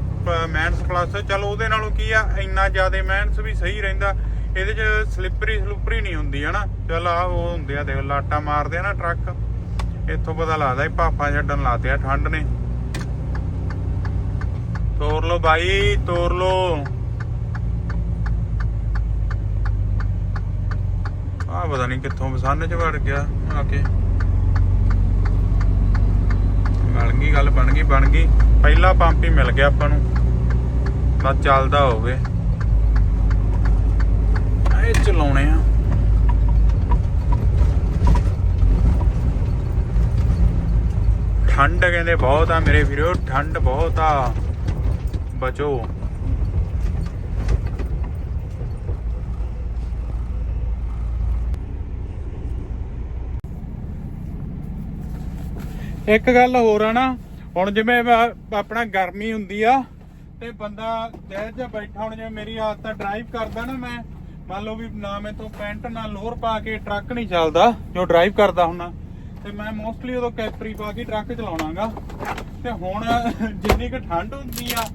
ਮੈਨਸ ਪਲੱਸ ਚਲ ਉਹਦੇ ਨਾਲੋਂ ਕੀ ਆ, ਇੰਨਾ ਜ਼ਿਆਦਾ ਮੈਨਸ ਵੀ ਸਹੀ ਰਹਿੰਦਾ, ਇਹਦੇ ਚ ਸਲਿੱਪਰੀ ਸਲੂਪਰੀ ਨਹੀਂ ਹੁੰਦੀ, ਹਨਾ? ਚਲ ਆ ਉਹ ਹੁੰਦੇ ਆ, ਦੇਖ, ਲਾਟਾ ਮਾਰਦੇ ਆ ਨਾ ਟਰੱਕ, ਇੱਥੋਂ ਪਤਾ ਲੱਗਦਾ ਇਹ ਭਾਪਾਂ ਛੱਡਣ ਲਾਤੇ ਆ, ਠੰਡ ਨੇ। ਤੋਰ ਲੋ ਬਾਈ, ਤੋਰ ਲੋ ਆ ਪਤਾ ਨਹੀਂ ਕਿੱਥੋਂ ਬਸੰਨ ਚ ਵੜ ਗਿਆ, ਆ ਕੇ। ਬਣ ਗਈ, ਗੱਲ ਬਣ ਗਈ ਬਣ ਗਈ। ਪਹਿਲਾ ਪੰਪ ਹੀ ਮਿਲ ਗਿਆ ਆਪਾਂ ਨੂੰ। ਬਸ ਚੱਲਦਾ ਹੋਵੇ। ਇਹ ਚਲਾਉਣੇ ਆ। ਠੰਡ ਕਹਿੰਦੇ ਬਹੁਤ ਆ ਮੇਰੇ ਵੀਰੋ, ਠੰਡ ਬਹੁਤ ਆ। ਬਚੋ। ਇੱਕ ਗੱਲ ਹੋਰ ਆ ਨਾ, ਹੁਣ ਜਿਵੇਂ ਆਪਣਾ ਗਰਮੀ ਹੁੰਦੀ ਆ, ਤੇ ਬੰਦਾ ਜਹਿ ਜਿਹਾ ਬੈਠਾ, ਹੁਣ ਜਿਵੇਂ ਮੇਰੀ ਆਦਤ ਡਰਾਈਵ ਕਰਦਾ ਨਾ ਮੈਂ, ਮੰਨ ਲਓ ਵੀ ਨਾ ਮੈਂ ਤੋਂ ਪੈਂਟ ਨਾਲ ਲੋਅਰ ਪਾ ਕੇ ਟਰੱਕ ਨਹੀਂ ਚੱਲਦਾ, ਜੋ ਡਰਾਈਵ ਕਰਦਾ ਹੁੰਨਾ ਤੇ ਮੈਂ ਮੋਸਟਲੀ ਉਦੋਂ ਕੈਪਰੀ ਪਾ ਕੇ ਟਰੱਕ ਚਲਾਉਣਾਗਾ। ਤੇ ਹੁਣ ਜਿੰਨੀ ਕੁ ਠੰਡ ਹੁੰਦੀ ਆ,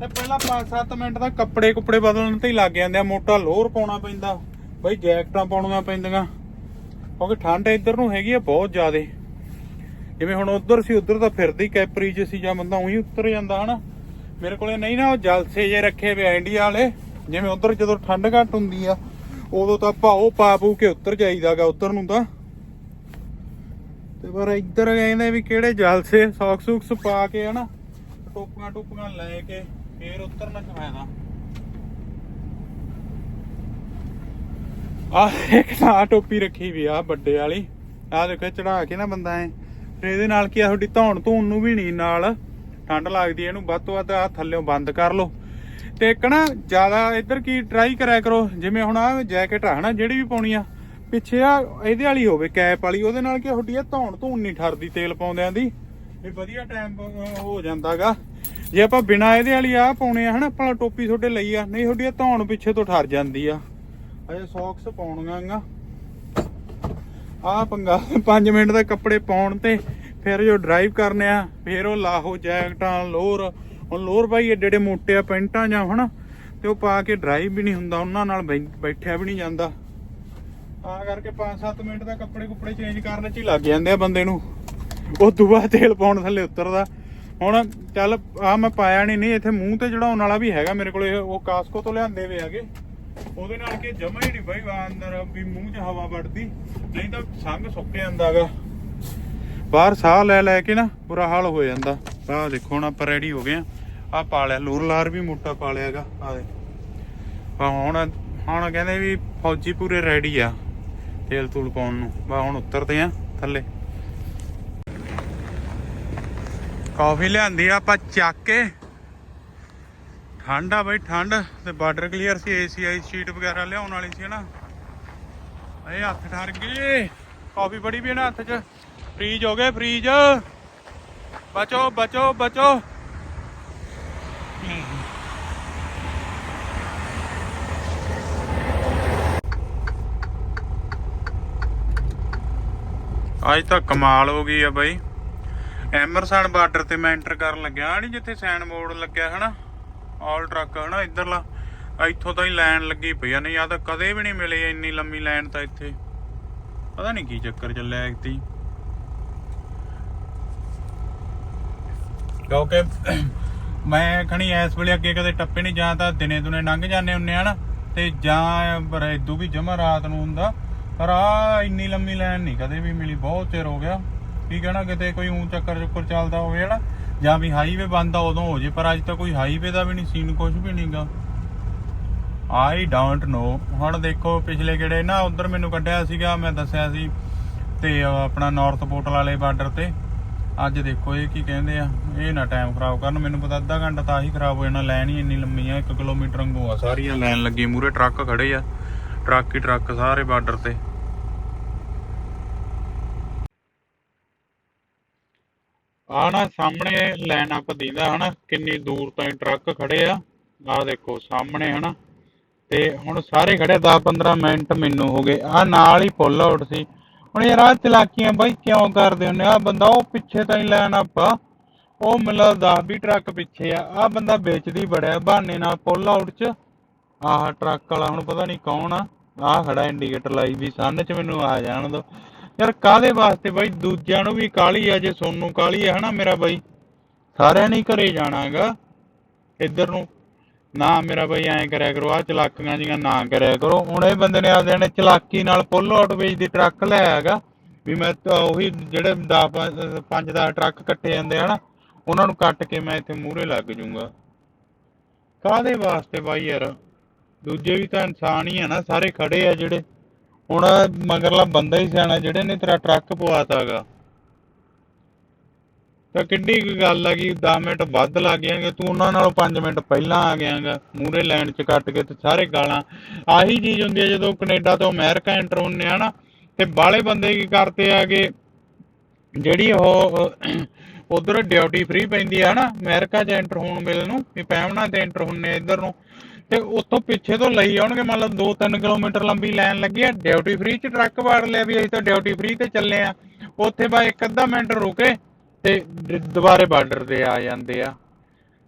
ਤੇ ਪਹਿਲਾਂ 5-7 ਮਿੰਟ ਦਾ ਕੱਪੜੇ ਕੁੱਪੜੇ ਬਦਲਣ ਤੇ ਹੀ ਲੱਗ ਜਾਂਦੇ ਆ, ਮੋਟਾ ਲੋਅਰ ਪਾਉਣਾ ਪੈਂਦਾ, ਬਈ ਜੈਕਟਾਂ ਪਾਉਣੀਆਂ ਪੈਂਦੀਆਂ, ਕਿਉਂਕਿ ਠੰਡ ਇੱਧਰ ਨੂੰ ਹੈਗੀ ਆ ਬਹੁਤ ਜ਼ਿਆਦੇ। ਜਿਵੇਂ ਹੁਣ ਉਧਰ ਸੀ, ਉਧਰ ਤਾਂ ਫਿਰਦੀ ਕੈਪਰੀ ਚ ਸੀ ਜਾਂ ਬੰਦਾ ਉਹੀ ਉੱਤਰ ਜਾਂਦਾ, ਹਨਾ? ਮੇਰੇ ਕੋਲੇ ਨਹੀਂ ਨਾ ਉਹ ਜਲਸੇ ਜੇ ਰੱਖੇ ਵੇ ਇੰਡੀਆ ਵਾਲੇ। ਜਿਵੇਂ ਉਧਰ ਜਦੋਂ ਠੰਡ ਘੱਟ ਹੁੰਦੀ ਆ, ਉਦੋਂ ਤਾਂ ਭਾਓ ਪਾ ਪੂ ਕੇ ਉੱਤਰ ਜਾਈਦਾਗਾ ਉੱਤਰ ਨੂੰ ਤਾਂ। ਤੇ ਪਰ ਇੱਧਰ ਕਹਿੰਦੇ ਵੀ ਕਿਹੜੇ ਜਲਸੇ ਸੌਕਸ ਸੁਕਸ ਪਾ ਕੇ, ਹਨਾ? ਟੋਪੀਆਂ ਟੋਪੀਆਂ ਲੈ ਕੇ ਫੇਰ ਉਤਰਨਾ ਚਾਹੀਦਾ। ਆ ਇੱਕ ਤਾਂ ਟੋਪੀ ਰੱਖੀ ਵੀ ਆ ਵੱਡੇ ਵਾਲੀ। ਆ ਦੇਖੋ ਚੜਾ ਕੇ ਨਾ ਬੰਦਾ ਐ। ਇਹਦੇ ਨਾਲ ਕੀ ਆ, ਤੁਹਾਡੀ ਧੌਣ ਧੂਣ ਨੂੰ ਵੀ ਨਹੀਂ ਨਾਲ ਠੰਡ ਲੱਗਦੀ, ਇਹਨੂੰ ਵੱਧ ਤੋਂ ਵੱਧ ਆ ਥੱਲੇੋਂ ਬੰਦ ਕਰ ਲਓ। ਤੇ ਇੱਕ ਨਾ ਜ਼ਿਆਦਾ ਇੱਧਰ ਕੀ ਟਰਾਈ ਕਰਿਆ ਕਰੋ, ਜਿਵੇਂ ਹੁਣ ਆ ਜੈਕਟ ਆ ਹਨਾ, ਜਿਹੜੀ ਵੀ ਪਾਉਣੀ ਆ, ਪਿੱਛੇ ਆ ਇਹਦੇ ਵਾਲੀ ਹੋਵੇ, ਕੈਪ ਵਾਲੀ, ਉਹਦੇ ਨਾਲ ਕੀ ਤੁਹਾਡੀ ਆ ਧੌਣ ਧੂਣ ਨਹੀਂ ਠਰਦੀ ਤੇਲ ਪਾਉਂਦਿਆਂ ਦੀ। ਇਹ ਵਧੀਆ ਟਾਈਮ ਹੋ ਜਾਂਦਾਗਾ ਜੇ ਆਪਾਂ ਬਿਨਾ ਇਹਦੇ ਵਾਲੀ ਆ ਪਾਉਣੇ ਆ ਹਨਾ, ਆਪਾਂ ਟੋਪੀ ਤੁਹਾਡੇ ਲਈ ਆ, ਨਹੀਂ ਤੁਹਾਡੀ ਧੌਣ ਪਿੱਛੇ ਤੋਂ ਠਰ ਜਾਂਦੀ ਆ। ਅਜੇ ਸੌਕਸ ਪਾਉਣੀਆਂ ਗਾ ਆ ਪੰਗਾ। 5 ਮਿੰਟ ਦਾ ਕੱਪੜੇ ਪਾਉਣ ਤੇ ਫਿਰ ਜੋ ਡਰਾਈਵ ਕਰਨੇ ਆ, ਫਿਰ ਉਹ ਲਾਹੋ ਜੈਕਟਾਂ, ਲੋਅਰ। ਹੁਣ ਲੋਅਰ ਬਾਈ ਏਡੇ ਏਡੇ ਮੋਟੇ ਆ ਪੈਂਟਾਂ ਜਾਂ ਹਨਾ, ਤੇ ਉਹ ਪਾ ਕੇ ਡਰਾਈਵ ਵੀ ਨਹੀਂ ਹੁੰਦਾ, ਉਹਨਾਂ ਨਾਲ ਬੈ- ਬੈਠਿਆ ਵੀ ਨਹੀਂ ਜਾਂਦਾ। ਆ ਕਰਕੇ 5-7 ਮਿੰਟ ਦਾ ਕੱਪੜੇ ਕੁੱਪੜੇ ਚੇਂਜ ਕਰਨ ਚ ਹੀ ਲੱਗ ਜਾਂਦੇ ਆ ਬੰਦੇ ਨੂੰ। ਉਹ ਦੁਬਾਰਾ ਤੇਲ ਪਾਉਣ ਥੱਲੇ ਉਤਰਦਾ। ਹੁਣ ਚੱਲ, ਆ ਮੈਂ ਪਾਇਆ ਨਹੀਂ ਨਹੀਂ, ਇੱਥੇ ਮੂੰਹ ਤੇ ਚੜਾਉਣ ਵਾਲਾ ਵੀ ਹੈਗਾ ਮੇਰੇ ਕੋਲ ਉਹ ਕਾਸਕੋ ਤੋਂ ਲਿਆਂਦੇ ਵੇ ਹੈਗੇ। ਉਹਦੇ ਨਾਲ ਕੀ ਜਮਾ ਹੀ ਨਹੀਂ ਬਈ, ਅੰਦਰ ਵੀ ਮੂੰਹ 'ਚ ਹਵਾ ਵੜਦੀ, ਨਹੀਂ ਤਾਂ ਸੰਗ ਸੁੱਕ ਜਾਂਦਾਗਾ ਬਾਹਰ ਸਾਹ ਲੈ ਲੈ ਕੇ ਨਾ, ਬੁਰਾ ਹਾਲ ਹੋ ਜਾਂਦਾ। ਆਹ ਦੇਖੋ ਹੁਣ ਆਪਾਂ ਰੈਡੀ ਹੋ ਗਏ ਆ ਆ ਪਾ ਲਿਆ, ਲੂਰ ਲਾਰ ਵੀ ਮੋਟਾ ਪਾ ਲਿਆਗਾ ਆ ਦੇ ਆ ਹੁਣ ਹੁਣ ਕਹਿੰਦੇ ਵੀ ਫੌਜੀ ਪੂਰੇ ਰੈਡੀ ਆ, ਤੇਲ ਤੂਲ ਪਾਉਣ ਨੂੰ। ਬਾ ਹੁਣ ਉਤਰਦੇ ਆ ਥੱਲੇ। ਕਾਫੀ ਲਿਆਂਦੀ ਆ ਆਪਾਂ ਚੱਕ ਕੇ। ਠੰਡ ਆ ਬਾਈ, ਠੰਡ ਤੇ ਬਾਰਡਰ ਕਲੀਅਰ ਸੀ ਏਸੀਆਈ ਸ਼ੀਟ ਵਗੈਰਾ ਲਿਆਉਣ ਵਾਲੀ ਸੀ ਨਾ ਇਹ ਹੱਥ ਠਰ ਗਏ ਕਾਫੀ ਬੜੀ ਵੀ ਹੈ ਨਾ ਹੱਥ 'ਚ। ਫ੍ਰੀਜ ਹੋ ਗਏ, ਫ੍ਰੀਜ। ਬਚੋ ਬਚੋ ਬਚੋ। ਅੱਜ ਤਾਂ ਕਮਾਲ ਹੋ ਗਈ ਆ ਬਾਈ। ਐਮਰਸਨ ਬਾਰਡਰ ਤੇ ਮੈਂ ਐਂਟਰ ਕਰਨ ਲੱਗਿਆ। ਨਹੀਂ ਜਿੱਥੇ ਸੈਨ ਬੋਰਡ ਲੱਗਿਆ ਹਨਾ। ਆਲ ਟਰੱਕ ਹਨਾ ਇਧਰਲਾ, ਇੱਥੋਂ ਤਾਂ ਹੀ ਲਾਈਨ ਲੱਗੀ ਪਈ ਆ, ਨਹੀਂ ਆ ਤਾਂ ਕਦੇ ਵੀ ਨਹੀਂ ਮਿਲੀ ਇੰਨੀ ਲੰਮੀ ਲਾਈਨ ਤਾਂ ਇੱਥੇ। ਪਤਾ ਨਹੀਂ ਕੀ ਚੱਕਰ ਚੱਲਿਆ ਐਕਤੀ ਕਿਉਂਕਿ ਮੈਂ ਖਣੀ ਇਸ ਵੇਲੇ ਅੱਗੇ ਕਦੇ ਟੱਪੇ ਨਹੀਂ, ਜਾਂ ਤਾਂ ਦਿਨੇ ਦੁਨੇ ਲੰਘ ਜਾਂਦੇ ਹੁੰਨੇ ਆ ਨਾ, ਤੇ ਜਾਂ ਪਰ ਇਦੋਂ ਵੀ ਜਮਾ ਰਾਤ ਨੂੰ ਹੁੰਦਾ। ਪਰ ਆ ਇੰਨੀ ਲੰਮੀ ਲਾਈਨ ਨਹੀਂ ਕਦੇ ਵੀ ਮਿਲੀ, ਬਹੁਤ ਚਿਰ ਹੋ ਗਿਆ। ਕੀ ਕਹਿਣਾ ਕਿਤੇ ਕੋਈ ਊਂ ਚੱਕਰ ਚੁੱਕਰ ਚੱਲਦਾ ਹੋਵੇ ਜਿਹੜਾ ਜਾਂ ਵੀ ਹਾਈਵੇ ਬੰਦ ਆ, ਉਦੋਂ ਹੋ ਜੇ, ਪਰ ਅੱਜ ਤਾਂ ਕੋਈ ਹਾਈਵੇ ਦਾ ਵੀ ਨਹੀਂ ਸੀਨ ਕੁਝ ਵੀ ਨਹੀਂਗਾ ਆਈ ਡੋਂਟ ਨੋ ਹੁਣ ਦੇਖੋ, ਪਿਛਲੇ ਕਿਹੜੇ ਨਾ, ਉਧਰ ਮੈਨੂੰ ਕੱਢਿਆ ਸੀਗਾ, ਮੈਂ ਦੱਸਿਆ ਸੀ, ਤੇ ਆਪਣਾ ਨਾਰਥ ਪੋਰਟਲ ਵਾਲੇ ਬਾਰਡਰ ਤੇ। ਅੱਜ ਦੇਖੋ, ਇਹ ਕੀ ਕਹਿੰਦੇ ਆ, ਇਹ ਨਾ ਟਾਈਮ ਖਰਾਬ ਕਰਨ, ਮੈਨੂੰ ਪਤਾ ਅੱਧਾ ਘੰਟਾ ਤਾਂ ਹੀ ਖਰਾਬ ਹੋ ਜਾਣਾ, ਲਾਈਨ ਹੀ ਇੰਨੀ ਲੰਮੀ ਆ 1 ਕਿਲੋਮੀਟਰ ਵਾਂਗੂ ਆ। ਸਾਰੀਆਂ ਲਾਈਨ ਲੱਗੀ ਮੂਰੇ ਟਰੱਕ ਖੜੇ ਆ, ਟਰੱਕ ਹੀ ਟਰੱਕ ਸਾਰੇ ਬਾਰਡਰ ਤੇ। ਆ ਨਾ ਸਾਹਮਣੇ ਲਾਈਨ ਅਪ ਦੀਦਾ ਹਨਾ, ਕਿੰਨੀ ਦੂਰ ਤਾਈਂ ਟਰੱਕ ਖੜੇ ਆ। ਆ ਦੇਖੋ ਸਾਹਮਣੇ ਹਨਾ, ਤੇ ਹੁਣ ਸਾਰੇ ਖੜੇ 10-15 ਮਿੰਟ ਮੈਨੂੰ ਹੋ ਗਏ। ਆ ਨਾਲ ਹੀ ਪੁੱਲ ਆਊਟ ਸੀ। ਹੁਣ ਯਾਰ ਆ ਚਲਾਕੀਆਂ ਬਾਈ ਕਿਉਂ ਕਰਦੇ ਹੁੰਦੇ ਆ ਬੰਦਾ ਉਹ ਪਿੱਛੇ ਤਾਈਂ ਲਾਈਨ ਅਪ ਆ। ਉਹ ਮਤਲਬ 10 20 ਟਰੱਕ ਪਿੱਛੇ ਆ। ਆ ਬੰਦਾ ਵੇਚਦੀ ਬੜਿਆ ਬਹਾਨੇ ਨਾਲ ਪੁੱਲ ਆਊਟ ਚ। ਆਹ ਟਰੱਕ ਵਾਲਾ ਹੁਣ ਪਤਾ ਨਹੀਂ ਕੌਣ ਆ। ਆਹ ਖੜਾ ਇੰਡੀਕੇਟਰ ਲਾਈ ਵੀ, ਸੰਨ ਚ ਮੈਨੂੰ ਆ ਜਾਣ ਦੋ। ਯਾਰ ਕਾਦੇ ਵਾਸਤੇ ਬਾਈ? ਦੂਜਿਆਂ ਨੂੰ ਵੀ ਕਾਲੀ ਆ, ਜੇ ਸੋਨੂੰ ਕਾਲੀ ਆ, ਹਨਾ ਮੇਰਾ ਬਾਈ? ਸਾਰਿਆਂ ਨੇ ਘਰੇ ਜਾਣਾਗਾ ਇੱਧਰ ਨੂੰ। ਨਾ ਮੇਰਾ ਬਾਈ ਐਂ ਕਰਿਆ ਕਰੋ ਆ ਚਲਾਕੀਆਂ ਜੀਆਂ ਨਾ ਕਰਿਆ ਕਰੋ। ਹੁਣ ਇਹ ਬੰਦੇ ਨੇ ਆਪਦੇ ਨੇ ਚਲਾਕੀ ਨਾਲ ਪੁੱਲ ਆਊਟ ਵੇਚਦੀ ਟਰੱਕ ਲੈ ਆਗਾ ਵੀ ਮੈਂ ਉਹੀ ਜਿਹੜੇ 10 5 10 ਟਰੱਕ ਕੱਟੇ ਜਾਂਦੇ ਹਨਾ ਉਹਨਾਂ ਨੂੰ ਕੱਟ ਕੇ ਮੈਂ ਇੱਥੇ ਮੂਹਰੇ ਲੱਗ ਜਾਊਂਗਾ ਕਾਦੇ ਵਾਸਤੇ ਬਾਈ ਯਾਰ? ਦੂਜੇ ਵੀ ਤਾਂ ਇਨਸਾਨ ਹੀ ਆ ਨਾ, ਸਾਰੇ ਖੜੇ ਆ ਜਿਹੜੇ। ਹੁਣ ਮਗਰਲਾ ਬੰਦਾ ਹੀ ਸਿਆਣਾ, ਜਿਹੜੇ ਨੇ ਤੇਰਾ ਟਰੱਕ ਪਵਾਤਾਗਾ। ਤਾਂ ਕਿੱਡੀ ਕੁ ਗੱਲ ਆ ਕਿ 10 ਮਿੰਟ ਵੱਧ ਲੱਗ ਜਾਣਗੇ, ਤੂੰ ਉਹਨਾਂ ਨਾਲੋਂ 5 ਮਿੰਟ ਪਹਿਲਾਂ ਆ ਗਿਆਗਾ ਮੂਰੇ ਲਾਈਨ 'ਚ ਕੱਟ ਕੇ ਤੇ ਸਾਰੇ ਗਾਲਾਂ। ਆਹੀ ਚੀਜ਼ ਹੁੰਦੀ ਹੈ ਜਦੋਂ ਕੈਨੇਡਾ ਤੋਂ ਅਮਰੀਕਾ ਐਂਟਰ ਹੁੰਨੇ ਆ ਨਾ, ਤੇ ਬਾਲੇ ਬੰਦੇ ਕੀ ਕਰਦੇ ਆਗੇ? ਜਿਹੜੀ ਉਹ, ਉਧਰ ਡਿਊਟੀ ਫ੍ਰੀ ਪੈਂਦੀ ਆ ਨਾ, ਅਮਰੀਕਾ 'ਚ ਐਂਟਰ ਹੋਣ ਵੇਲੇ ਨੂੰ, ਵੀ ਪੈਮਣਾ ਤੇ ਐਂਟਰ ਹੁੰਨੇ ਇੱਧਰ ਨੂੰ। ਤੇ ਉੱਥੋਂ ਪਿੱਛੇ ਤੋਂ ਲਈ ਆਉਣਗੇ ਮੰਨ ਲਓ 2-3 ਕਿਲੋਮੀਟਰ ਲੰਬੀ ਲਾਈਨ ਲੱਗੀ ਆ ਡਿਊਟੀ ਫ੍ਰੀ 'ਚ ਟਰੱਕ ਵਾੜ ਲਿਆ ਵੀ ਅਸੀਂ ਤਾਂ ਡਿਊਟੀ ਫ੍ਰੀ ਤੇ ਚੱਲੇ ਆ। ਉੱਥੇ ਬਾ ਇੱਕ ਅੱਧਾ ਮਿੰਟ ਰੁਕੇ ਤੇ ਦੁਬਾਰੇ ਬਾਰਡਰ ਤੇ ਆ ਜਾਂਦੇ ਆ।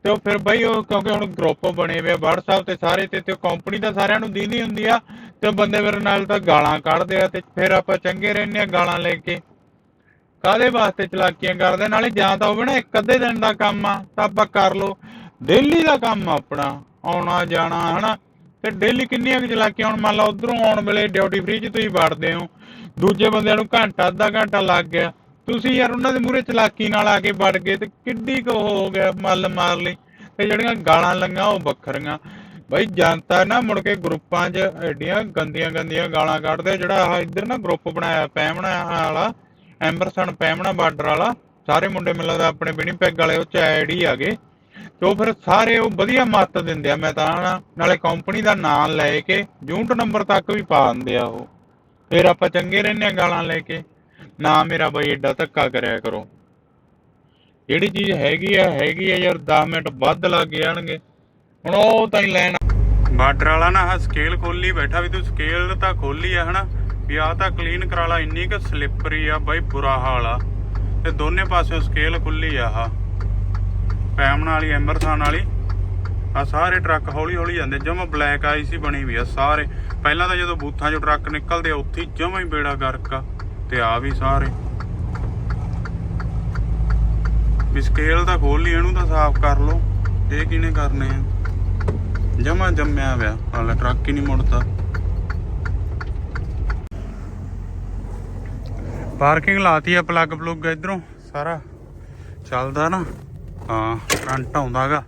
ਤੇ ਉਹ ਫਿਰ ਬਈ ਉਹ ਕਿਉਂਕਿ ਹੁਣ ਗਰੁੱਪ ਬਣੇ ਹੋਏ ਆ WhatsApp ਤੇ ਸਾਰੇ ਤੇ ਤੇ ਕੰਪਨੀ ਤਾਂ ਸਾਰਿਆਂ ਨੂੰ ਦੀਦੀ ਹੁੰਦੀ ਆ ਤੇ ਬੰਦੇ ਮੇਰੇ ਨਾਲ ਤਾਂ ਗਾਲਾਂ ਕੱਢਦੇ ਆ ਤੇ ਫਿਰ ਆਪਾਂ ਚੰਗੇ ਰਹਿੰਦੇ ਆ ਗਾਲਾਂ ਲੈ ਕੇ। ਕਾਦੇ ਵਾਸਤੇ ਚਲਾਕੀਆਂ ਕਰਦੇ? ਨਾਲੇ ਜਾਂ ਤਾਂ ਹੋਵੇ ਨਾ ਇੱਕ ਅੱਧੇ ਦਿਨ ਦਾ ਕੰਮ ਆ, ਤਾਂ ਆਪਾਂ ਕਰ ਲੋ ਡੇਲੀ ਦਾ ਕੰਮ ਆਪਣਾ। ਆਉਣਾ ਜਾਣਾ, ਹਨਾ? ਤੇ ਡੇਲੀ ਕਿੰਨੀਆਂ ਕੁ ਚਲਾਕੀਆਂ? ਹੁਣ ਮੰਨ ਲਓ ਉਧਰੋਂ ਆਉਣ ਵੇਲੇ ਡਿਊਟੀ ਫ੍ਰੀ 'ਚ ਤੁਸੀਂ ਵੜਦੇ ਹੋ, ਦੂਜੇ ਬੰਦਿਆਂ ਨੂੰ ਘੰਟਾ, ਅੱਧਾ ਘੰਟਾ ਲੱਗ ਗਿਆ। ਤੁਸੀਂ ਯਾਰ ਉਹਨਾਂ ਦੇ ਮੂਹਰੇ ਚਲਾਕੀ ਨਾਲ ਆ ਕੇ ਵੜ ਗਏ ਤੇ ਕਿੱਡੀ ਕੁ ਹੋ ਗਿਆ ਮੱਲ ਮਾਰ ਲਈ। ਤੇ ਜਿਹੜੀਆਂ ਗਾਲਾਂ ਲੰਗਾ ਉਹ ਵੱਖਰੀਆਂ। ਬਈ ਜਨਤਾ ਨਾ ਮੁੜ ਕੇ ਗਰੁੱਪਾਂ 'ਚ ਐਡੀਆਂ ਗੰਦੀਆਂ ਗੰਦੀਆਂ ਗਾਲਾਂ ਕੱਢਦੇ ਜਿਹੜਾ ਆਹ ਇੱਧਰ ਨਾ ਗਰੁੱਪ ਬਣਾਇਆ, ਪੈਮਣਾ ਵਾਲਾ ਐਂਬਰਸਨ ਪੈਮਣਾ ਬਾਰਡਰ ਵਾਲਾ, ਸਾਰੇ ਮੁੰਡੇ ਮੈਨੂੰ ਲੱਗਦਾ ਆਪਣੇ ਬਿਨੀ ਪੈਗ ਵਾਲੇ, ਉਹ ਚ ਐਡ ਹੀ ਆਗੇ ਤੇ ਉਹ ਫਿਰ ਸਾਰੇ ਉਹ ਵਧੀਆ ਮੱਤ ਦਿੰਦੇ ਆ, ਮੈਂ ਤਾਂ ਨਾ, ਨਾਲੇ ਕੰਪਨੀ ਦਾ ਨਾਮ ਲੈ ਕੇ ਯੂਨਿਟ ਨੰਬਰ ਤੱਕ ਵੀ ਪਾ ਦਿੰਦੇ ਆ ਉਹ। ਫਿਰ ਆਪਾਂ ਚੰਗੇ ਰਹਿੰਦੇ ਆ ਗਾਲਾਂ ਲੈ ਕੇ। ਨਾ ਮੇਰਾ ਬਈ ਏਡਾ ਧੱਕਾ ਕਰਿਆ ਕਰੋ। ਜਿਹੜੀ ਚੀਜ਼ ਹੈਗੀ ਆ ਹੈਗੀ ਆ ਯਾਰ 10 ਮਿੰਟ ਵੱਧ ਲੱਗ ਜਾਣਗੇ। ਹੁਣ ਉਹ ਤਾਂ ਹੀ ਲੈਣ ਬਾਰਡਰ ਵਾਲਾ ਨਾ ਆਹ ਸਕੇਲ ਖੋਲੀ ਬੈਠਾ ਵੀ ਤੂੰ ਸਕੇਲ ਤਾਂ ਖੋਲੀ ਆ ਹਨਾ, ਵੀ ਆ ਤਾਂ ਕਲੀਨ ਕਰਾ ਲਾ, ਇੰਨੀ ਕਿ ਸਲਿੱਪਰੀ ਆ ਬਾਈ ਬੁਰਾ ਹਾਲ ਆ। ਤੇ ਦੋਨੇ ਪਾਸੇ ਸਕੇਲ ਖੁੱਲੀ ਆ ਆਹ। ਪੈਮਨ ਵਾਲੀ ਐਂਬਰਸਨ ਵਾਲੀ ਆ ਸਾਰੇ ਟਰੱਕ ਹੌਲੀ ਹੌਲੀ ਜਾਂਦੇ, ਜਮਾ ਬਲੈਕ ਆਈ ਸੀ ਬਣੀ ਵੀ ਆ ਸਾਰੇ। ਪਹਿਲਾਂ ਤਾਂ ਜਦੋਂ ਬੂਥਾਂ 'ਚੋਂ ਟਰੱਕ ਨਿਕਲਦੇ ਆ ਉੱਥੇ ਜਮਾ ਹੀ ਬੇੜਾ ਗਰਕ ਆ, ਤੇ ਆ ਵੀ ਸਾਰੇ। ਵੀ ਸਕੇਲ ਤਾਂ ਖੋਲ ਲਈ, ਇਹਨੂੰ ਤਾਂ ਸਾਫ਼ ਕਰ ਲਓ, ਇਹ ਕਿਹਨੇ ਕਰਨੇ ਆ? ਜਮਾ ਜੰਮਿਆ ਹੋਇਆ ਹਾਲੇ ਟਰੱਕ ਹੀ ਨਹੀਂ ਮੁੜਦਾ। ਪਾਰਕਿੰਗ ਲਾਤੀ ਆ ਪਲੱਗ ਪਲੁੱਗ ਇਧਰੋਂ, ਸਾਰਾ ਚੱਲਦਾ ਨਾ। ਹਾਂ ਕਰੰਟ ਆਉਂਦਾਗਾ।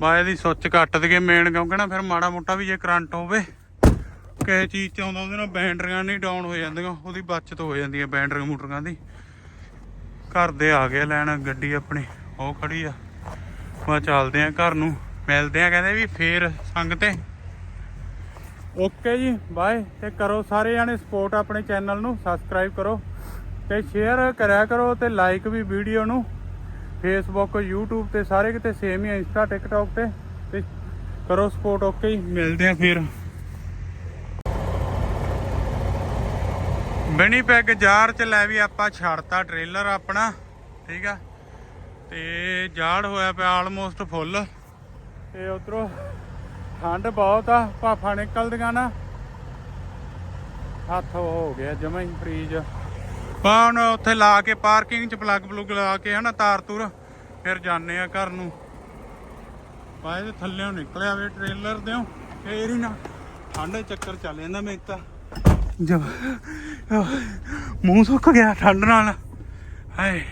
ਬਾ ਇਹਦੀ ਸੁੱਚ ਕੱਟ ਦਈਏ ਮੇਨ ਕਿਉਂਕਿ ਨਾ ਫਿਰ ਮਾੜਾ ਮੋਟਾ ਵੀ ਜੇ ਕਰੰਟ ਹੋਵੇ, ਕਿਸੇ ਚੀਜ਼ ਚ ਆਉਂਦਾ, ਉਹਦੇ ਨਾਲ ਬੈਟਰੀਆਂ ਨਹੀਂ ਡਾਊਨ ਹੋ ਜਾਂਦੀਆਂ, ਉਹਦੀ ਬਚਤ ਹੋ ਜਾਂਦੀ ਹੈ ਬੈਟਰੀ ਮੋਟਰਾਂ ਦੀ। ਘਰ ਦੇ ਆ ਗਏ ਲੈਣ, ਗੱਡੀ ਆਪਣੀ, ਉਹ ਖੜੀ ਆ। ਮੈਂ ਚੱਲਦੇ ਆ ਘਰ ਨੂੰ, ਮਿਲਦੇ ਆ ਕਹਿੰਦੇ ਵੀ ਫੇਰ ਸੰਗ ਤੇ। ਓਕੇ ਜੀ ਬਾਏ ਤੇ ਕਰੋ ਸਾਰੇ ਜਾਣੇ ਸਪੋਰਟ ਆਪਣੇ ਚੈਨਲ ਨੂੰ ਸਬਸਕ੍ਰਾਈਬ ਕਰੋ, ਤੇ ਸ਼ੇਅਰ ਕਰਿਆ ਕਰੋ, ਤੇ ਲਾਈਕ ਵੀ ਵੀਡੀਓ ਨੂੰ। ਫੇਸਬੁੱਕ YouTube ਤੇ ਸਾਰੇ ਕਿਤੇ ਸੇਮ ਹੀ ਆ ਇੰਸਟਾ ਟਿਕਟੌਕ ਤੇ। ਤੇ ਕਰੋ ਸਪੋਰਟ ਓਕੇ ਹੀ ਮਿਲਦੇ ਆ ਫਿਰ। ਬਣੀ ਪੈਗ ਜਾਰ ਚ ਲੈ ਵੀ ਆਪਾਂ ਛੱਡਤਾ ਟ੍ਰੇਲਰ ਆਪਣਾ, ਠੀਕ ਆ। ਤੇ ਜਾੜ ਹੋਇਆ ਪਿਆ ਆਲਮੋਸਟ ਫੁੱਲ ਤੇ ਉਧਰੋਂ ਠੰਡ ਬਹੁਤ ਆ, ਭਾਫਾ ਨਿਕਲਦੀਆਂ ਨਾ। ਹੱਥ ਹੋ ਗਿਆ ਜਮਾ ਹੀ ਫਰੀਜ ਪਾਉਣ ਉੱਥੇ ਲਾ ਕੇ ਪਾਰਕਿੰਗ ਚ ਪਲੱਗ ਪਲੁੱਗ ਲਾ ਕੇ ਹਨਾ ਤਾਰ ਤੂਰ, ਫਿਰ ਜਾਂਦੇ ਆ ਘਰ ਨੂੰ। ਬਾਏ ਦੇ ਥੱਲੇੋਂ ਨਿਕਲਿਆ ਵੇ ਟ੍ਰੇਲਰ ਦਿਓ, ਫੇਰ ਹੀ ਨਾ ਠੰਡ ਚੱਕਰ ਚੱਲ ਜਾਂਦਾ ਮੈਂ ਤਾਂ। ਜਬ ਮੂੰਹ ਸੁੱਕ ਗਿਆ ਠੰਡ ਨਾਲ। ਹਾਏ।